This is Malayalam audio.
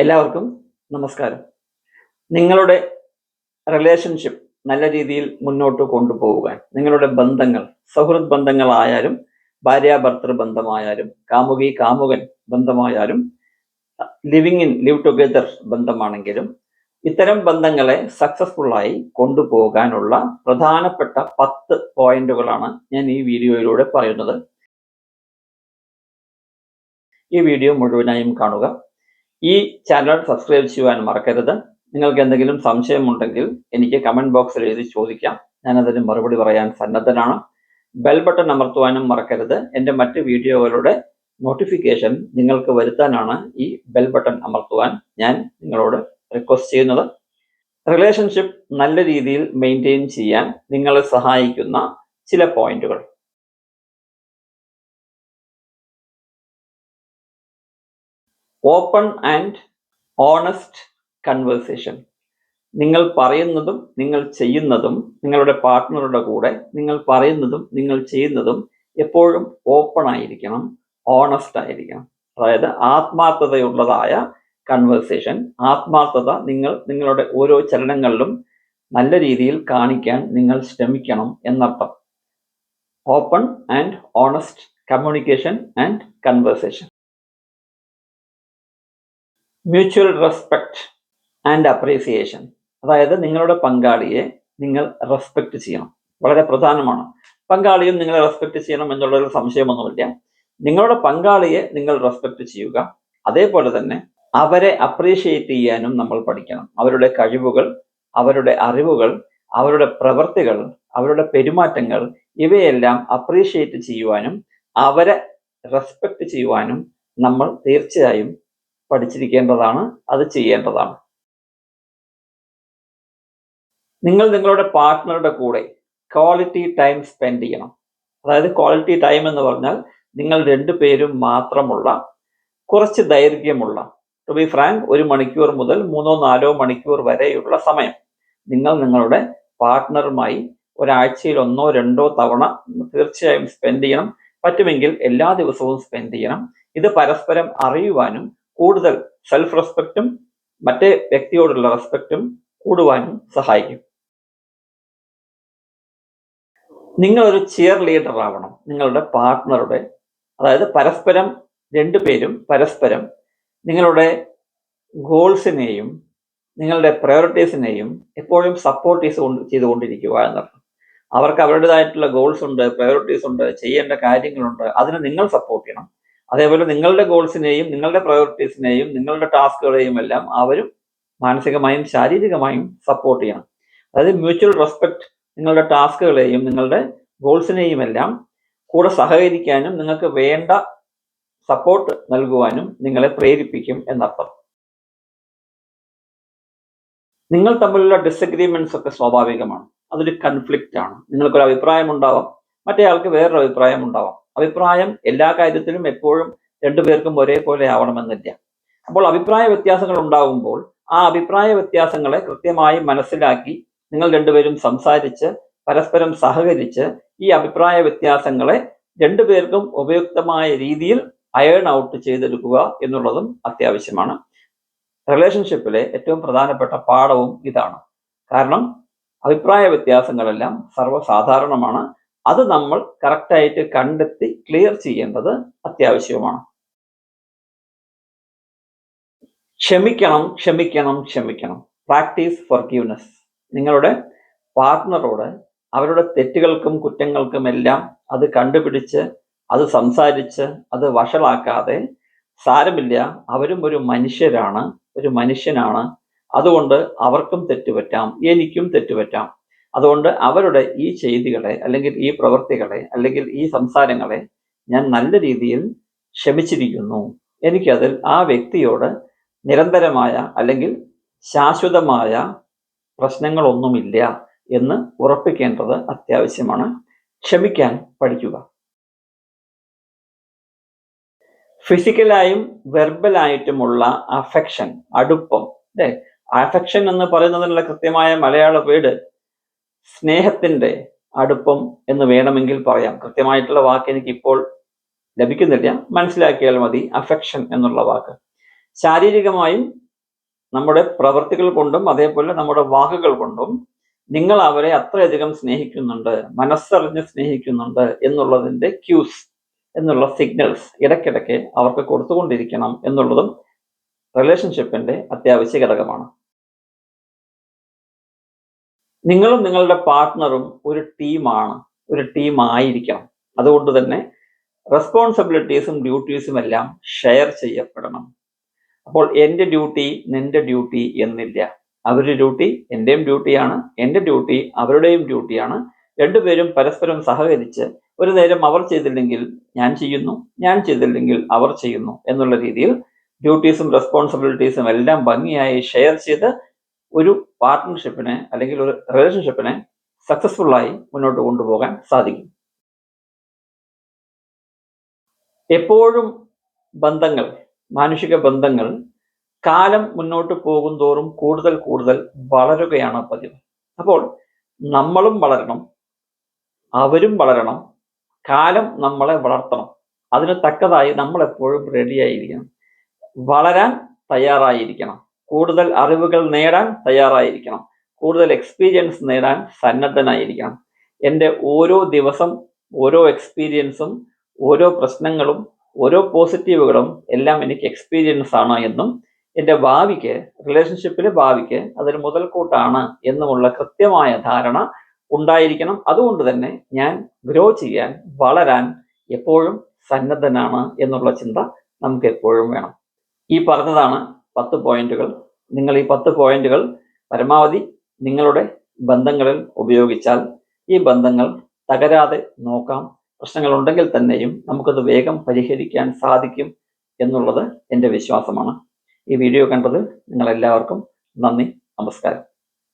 എല്ലാവർക്കും നമസ്കാരം. നിങ്ങളുടെ റിലേഷൻഷിപ്പ് നല്ല രീതിയിൽ മുന്നോട്ട് കൊണ്ടുപോകാൻ നിങ്ങളുടെ ബന്ധങ്ങൾ സൗഹൃദ ബന്ധങ്ങളായാലും ഭാര്യ ഭാര്യാഭർത്തൃ ബന്ധമായാലും കാമുകി കാമുകൻ ബന്ധമായാലും ലിവിങ് ഇൻ ലിവ് ടുഗദർ ബന്ധമാണെങ്കിലും ഇത്തരം ബന്ധങ്ങളെ സക്സസ്ഫുള്ളായി കൊണ്ടുപോകാനുള്ള പ്രധാനപ്പെട്ട പത്ത് പോയിന്റുകളാണ് ഞാൻ ഈ വീഡിയോയിലൂടെ പറയുന്നത്. ഈ വീഡിയോ മുഴുവനായും കാണുക. ഈ ചാനൽ സബ്സ്ക്രൈബ് ചെയ്യുവാൻ മറക്കരുത്. നിങ്ങൾക്ക് എന്തെങ്കിലും സംശയമുണ്ടെങ്കിൽ എനിക്ക് കമന്റ് ബോക്സിൽ എഴുതി ചോദിക്കാം. ഞാൻ അതിന് മറുപടി പറയാൻ സന്നദ്ധനാണ്. ബെൽ ബട്ടൺ അമർത്തുവാനും മറക്കരുത്. എന്റെ മറ്റ് വീഡിയോകളുടെ നോട്ടിഫിക്കേഷൻ നിങ്ങൾക്ക് വരുത്താനാണ് ഈ ബെൽ ബട്ടൺ അമർത്തുവാൻ ഞാൻ നിങ്ങളോട് റിക്വസ്റ്റ് ചെയ്യുന്നത്. റിലേഷൻഷിപ്പ് നല്ല രീതിയിൽ മെയിന്റെയിൻ ചെയ്യാൻ നിങ്ങളെ സഹായിക്കുന്ന ചില പോയിന്റുകൾ ഓപ്പൺ ആൻഡ് ഓണസ്റ്റ് കൺവേഴ്സേഷൻ നിങ്ങൾ പറയുന്നതും നിങ്ങൾ ചെയ്യുന്നതും നിങ്ങളുടെ പാർട്ട്ണറുടെ കൂടെ നിങ്ങൾ പറയുന്നതും നിങ്ങൾ ചെയ്യുന്നതും എപ്പോഴും ഓപ്പൺ ആയിരിക്കണം ഓണസ്റ്റ് ആയിരിക്കണം. അതായത് ആത്മാർത്ഥതയുള്ളതായ കൺവേഴ്സേഷൻ ആത്മാർത്ഥത നിങ്ങൾ നിങ്ങളുടെ ഓരോ ചലനങ്ങളിലും നല്ല രീതിയിൽ കാണിക്കാൻ നിങ്ങൾ ശ്രമിക്കണം എന്നർത്ഥം. Open and honest communication and conversation mutual respect and appreciation അതായത് നിങ്ങളുടെ പങ്കാളിയെ നിങ്ങൾ റെസ്പെക്ട് ചെയ്യണം. വളരെ പ്രധാനമാണ്. പങ്കാളിയും നിങ്ങളെ റെസ്പെക്ട് ചെയ്യണം എന്നുള്ളൊരു സംശയമൊന്നുമില്ല. നിങ്ങളുടെ പങ്കാളിയെ നിങ്ങൾ റെസ്പെക്ട് ചെയ്യുക. അതേപോലെ തന്നെ അവരെ അപ്രീഷിയേറ്റ് ചെയ്യാനും നമ്മൾ പഠിക്കണം. അവരുടെ കഴിവുകൾ അവരുടെ അറിവുകൾ അവരുടെ പ്രവൃത്തികൾ അവരുടെ പെരുമാറ്റങ്ങൾ ഇവയെല്ലാം അപ്രീഷിയേറ്റ് ചെയ്യുവാനും അവരെ റെസ്പെക്ട് ചെയ്യുവാനും നമ്മൾ തീർച്ചയായും പഠിച്ചിരിക്കേണ്ടതാണ് അത് ചെയ്യേണ്ടതാണ്. നിങ്ങൾ നിങ്ങളുടെ പാർട്ട്ണറുടെ കൂടെ ക്വാളിറ്റി ടൈം സ്പെൻഡ് ചെയ്യണം. അതായത് ക്വാളിറ്റി ടൈം എന്ന് പറഞ്ഞാൽ നിങ്ങൾ രണ്ടു പേരും മാത്രമുള്ള കുറച്ച് ദൈർഘ്യമുള്ള ടു ബി ഫ്രാങ്ക് ഒരു മണിക്കൂർ മുതൽ മൂന്നോ നാലോ മണിക്കൂർ വരെയുള്ള സമയം നിങ്ങൾ നിങ്ങളുടെ പാർട്ട്ണറുമായി ഒരാഴ്ചയിൽ ഒന്നോ രണ്ടോ തവണ തീർച്ചയായും സ്പെൻഡ് ചെയ്യണം. പറ്റുമെങ്കിൽ എല്ലാ ദിവസവും സ്പെൻഡ് ചെയ്യണം. ഇത് പരസ്പരം അറിയുവാനും കൂടുതൽ സെൽഫ് റെസ്പെക്റ്റും മറ്റേ വ്യക്തിയോടുള്ള റെസ്പെക്റ്റും കൂടുവാനും സഹായിക്കും. നിങ്ങളൊരു ചിയർ ലീഡർ ആവണം. നിങ്ങളുടെ പാർട്ട്ണറുടെ അതായത് പരസ്പരം രണ്ടുപേരും പരസ്പരം നിങ്ങളുടെ ഗോൾസിനെയും നിങ്ങളുടെ പ്രയോറിറ്റീസിനെയും എപ്പോഴും സപ്പോർട്ട് ചെയ്ത് ചെയ്തുകൊണ്ടിരിക്കുക എന്നർത്ഥം. അവർക്ക് അവരുടേതായിട്ടുള്ള ഗോൾസ് ഉണ്ട് പ്രയോറിറ്റീസ് ഉണ്ട് ചെയ്യേണ്ട കാര്യങ്ങളുണ്ട് അതിന് നിങ്ങൾ സപ്പോർട്ട് ചെയ്യണം. അതേപോലെ നിങ്ങളുടെ ഗോൾസിനെയും നിങ്ങളുടെ പ്രയോറിറ്റീസിനെയും നിങ്ങളുടെ ടാസ്കുകളെയും എല്ലാം അവരും മാനസികമായും ശാരീരികമായും സപ്പോർട്ട് ചെയ്യണം. അതായത് മ്യൂച്വൽ റെസ്പെക്ട് നിങ്ങളുടെ ടാസ്കുകളെയും നിങ്ങളുടെ ഗോൾസിനെയും എല്ലാം കൂടെ സഹകരിക്കാനും നിങ്ങൾക്ക് വേണ്ട സപ്പോർട്ട് നൽകുവാനും നിങ്ങളെ പ്രേരിപ്പിക്കും എന്നർത്ഥം. നിങ്ങൾ തമ്മിലുള്ള ഡിസഗ്രിമെന്റ്സ് ഒക്കെ സ്വാഭാവികമാണ്. അതൊരു കൺഫ്ലിക്റ്റ് ആണ്. നിങ്ങൾക്കൊരു അഭിപ്രായം ഉണ്ടാവാം മറ്റേ ആൾക്ക് വേറൊരു അഭിപ്രായം ഉണ്ടാവാം അഭിപ്രായം എല്ലാ കാര്യത്തിലും എപ്പോഴും രണ്ടുപേർക്കും ഒരേപോലെ ആവണമെന്നില്ല. അപ്പോൾ അഭിപ്രായ വ്യത്യാസങ്ങൾ ഉണ്ടാകുമ്പോൾ ആ അഭിപ്രായ വ്യത്യാസങ്ങളെ കൃത്യമായി മനസ്സിലാക്കി നിങ്ങൾ രണ്ടുപേരും സംസാരിച്ച് പരസ്പരം സഹകരിച്ച് ഈ അഭിപ്രായ വ്യത്യാസങ്ങളെ രണ്ടുപേർക്കും ഉപയുക്തമായ രീതിയിൽ അയേൺ ഔട്ട് ചെയ്തെടുക്കുക എന്നുള്ളതും അത്യാവശ്യമാണ്. റിലേഷൻഷിപ്പിലെ ഏറ്റവും പ്രധാനപ്പെട്ട പാഠവും ഇതാണ്. കാരണം അഭിപ്രായ വ്യത്യാസങ്ങളെല്ലാം സർവസാധാരണമാണ്. അത് നമ്മൾ കറക്റ്റായിട്ട് കണ്ടെത്തി ക്ലിയർ ചെയ്യേണ്ടത് അത്യാവശ്യവുമാണ് ക്ഷമിക്കണം ക്ഷമിക്കണം ക്ഷമിക്കണം. പ്രാക്ടീസ് ഫോർഗീവ്നെസ് നിങ്ങളുടെ പാർട്ട്ണറോട് അവരുടെ തെറ്റുകൾക്കും കുറ്റങ്ങൾക്കും എല്ലാം അത് കണ്ടുപിടിച്ച് അത് സംസാരിച്ച് അത് വഷളാക്കാതെ സാരമില്ല. അവരും ഒരു മനുഷ്യരാണ് ഒരു മനുഷ്യനാണ്. അതുകൊണ്ട് അവർക്കും തെറ്റുപറ്റാം എനിക്കും തെറ്റുപറ്റാം. അതുകൊണ്ട് അവരുടെ ഈ ചെയ്തികളെ അല്ലെങ്കിൽ ഈ പ്രവൃത്തികളെ അല്ലെങ്കിൽ ഈ സംസാരങ്ങളെ ഞാൻ നല്ല രീതിയിൽ ക്ഷമിച്ചിരിക്കുന്നു. എനിക്കതിൽ ആ വ്യക്തിയോട് നിരന്തരമായ അല്ലെങ്കിൽ ശാശ്വതമായ പ്രശ്നങ്ങളൊന്നുമില്ല എന്ന് ഉറപ്പിക്കേണ്ടത് അത്യാവശ്യമാണ്. ക്ഷമിക്കാൻ പഠിക്കുക. ഫിസിക്കലായും വെർബലായിട്ടുമുള്ള അഫെക്ഷൻ അടുപ്പം. അല്ലേ അഫെക്ഷൻ എന്ന് പറയുന്നതിനുള്ള കൃത്യമായ മലയാള വേർഡ് സ്നേഹത്തിന്റെ അടുപ്പം എന്ന് വേണമെങ്കിൽ പറയാം. കൃത്യമായിട്ടുള്ള വാക്ക് എനിക്ക് ഇപ്പോൾ ലഭിക്കുന്നില്ല. മനസ്സിലാക്കിയാൽ മതി. അഫെക്ഷൻ എന്നുള്ള വാക്ക്. ശാരീരികമായും നമ്മുടെ പ്രവൃത്തികൾ കൊണ്ടും അതേപോലെ നമ്മുടെ വാക്കുകൾ കൊണ്ടും നിങ്ങൾ അവരെ അത്രയധികം സ്നേഹിക്കുന്നുണ്ട്. മനസ്സറിഞ്ഞ് സ്നേഹിക്കുന്നുണ്ട് എന്നുള്ളതിന്റെ ക്യൂസ് എന്നുള്ള സിഗ്നൽസ് ഇടയ്ക്കിടയ്ക്ക് അവർക്ക് കൊടുത്തുകൊണ്ടിരിക്കണം എന്നുള്ളതും റിലേഷൻഷിപ്പിന്റെ അത്യാവശ്യ ഘടകമാണ്. നിങ്ങളും നിങ്ങളുടെ പാർട്ട്ണറും ഒരു ടീമാണ് ഒരു ടീമായിരിക്കണം അതുകൊണ്ട് തന്നെ റെസ്പോൺസിബിലിറ്റീസും ഡ്യൂട്ടീസും എല്ലാം ഷെയർ ചെയ്യപ്പെടണം. അപ്പോൾ എന്റെ ഡ്യൂട്ടി നിന്റെ ഡ്യൂട്ടി എന്നില്ല. അവരുടെ ഡ്യൂട്ടി എന്റെയും ഡ്യൂട്ടിയാണ് എന്റെ ഡ്യൂട്ടി അവരുടെയും ഡ്യൂട്ടിയാണ് രണ്ടുപേരും പരസ്പരം സഹകരിച്ച് ഒരു നേരം അവർ ചെയ്തില്ലെങ്കിൽ ഞാൻ ചെയ്യുന്നു ഞാൻ ചെയ്തില്ലെങ്കിൽ അവർ ചെയ്യുന്നു എന്നുള്ള രീതിയിൽ ഡ്യൂട്ടീസും റെസ്പോൺസിബിലിറ്റീസും എല്ലാം ഭംഗിയായി ഷെയർ ചെയ്ത് ഒരു പാർട്ട്ണർഷിപ്പിനെ അല്ലെങ്കിൽ ഒരു റിലേഷൻഷിപ്പിനെ സക്സസ്ഫുൾ ആയി മുന്നോട്ട് കൊണ്ടുപോകാൻ സാധിക്കും. എപ്പോഴും ബന്ധങ്ങൾ മാനുഷിക ബന്ധങ്ങൾ കാലം മുന്നോട്ട് പോകും തോറും കൂടുതൽ കൂടുതൽ വളരുകയാണ് പതിവ്. അപ്പോൾ നമ്മളും വളരണം അവരും വളരണം കാലം നമ്മളെ വളർത്തണം. അതിന് തക്കതായി നമ്മൾ എപ്പോഴും റെഡിയായിരിക്കണം വളരാൻ തയ്യാറായിരിക്കണം. കൂടുതൽ അറിവുകൾ നേടാൻ തയ്യാറായിരിക്കണം. കൂടുതൽ എക്സ്പീരിയൻസ് നേടാൻ സന്നദ്ധനായിരിക്കണം. എന്റെ ഓരോ ദിവസം ഓരോ എക്സ്പീരിയൻസും ഓരോ പ്രശ്നങ്ങളും ഓരോ പോസിറ്റീവുകളും എല്ലാം എനിക്ക് എക്സ്പീരിയൻസ് ആണ് എന്നും എന്റെ ഭാവിക്ക് റിലേഷൻഷിപ്പിലെ ഭാവിക്ക് അതൊരു മുതൽക്കൂട്ടാണ് എന്നുമുള്ള കൃത്യമായ ധാരണ ഉണ്ടായിരിക്കണം. അതുകൊണ്ട് തന്നെ ഞാൻ ഗ്രോ ചെയ്യാൻ വളരാൻ എപ്പോഴും സന്നദ്ധനാണ് എന്നുള്ള ചിന്ത നമുക്ക് എപ്പോഴും വേണം. ഈ പറഞ്ഞതാണ് പത്ത് പോയിന്റുകൾ. നിങ്ങൾ ഈ പത്ത് പോയിന്റുകൾ പരമാവധി നിങ്ങളുടെ ബന്ധങ്ങളിൽ ഉപയോഗിച്ചാൽ ഈ ബന്ധങ്ങൾ തകരാതെ നോക്കാം. പ്രശ്നങ്ങൾ ഉണ്ടെങ്കിൽ തന്നെയും നമുക്കത് വേഗം പരിഹരിക്കാൻ സാധിക്കും എന്നുള്ളത് എന്റെ വിശ്വാസമാണ്. ഈ വീഡിയോ കണ്ടത് നിങ്ങളെല്ലാവർക്കും നന്ദി നമസ്കാരം.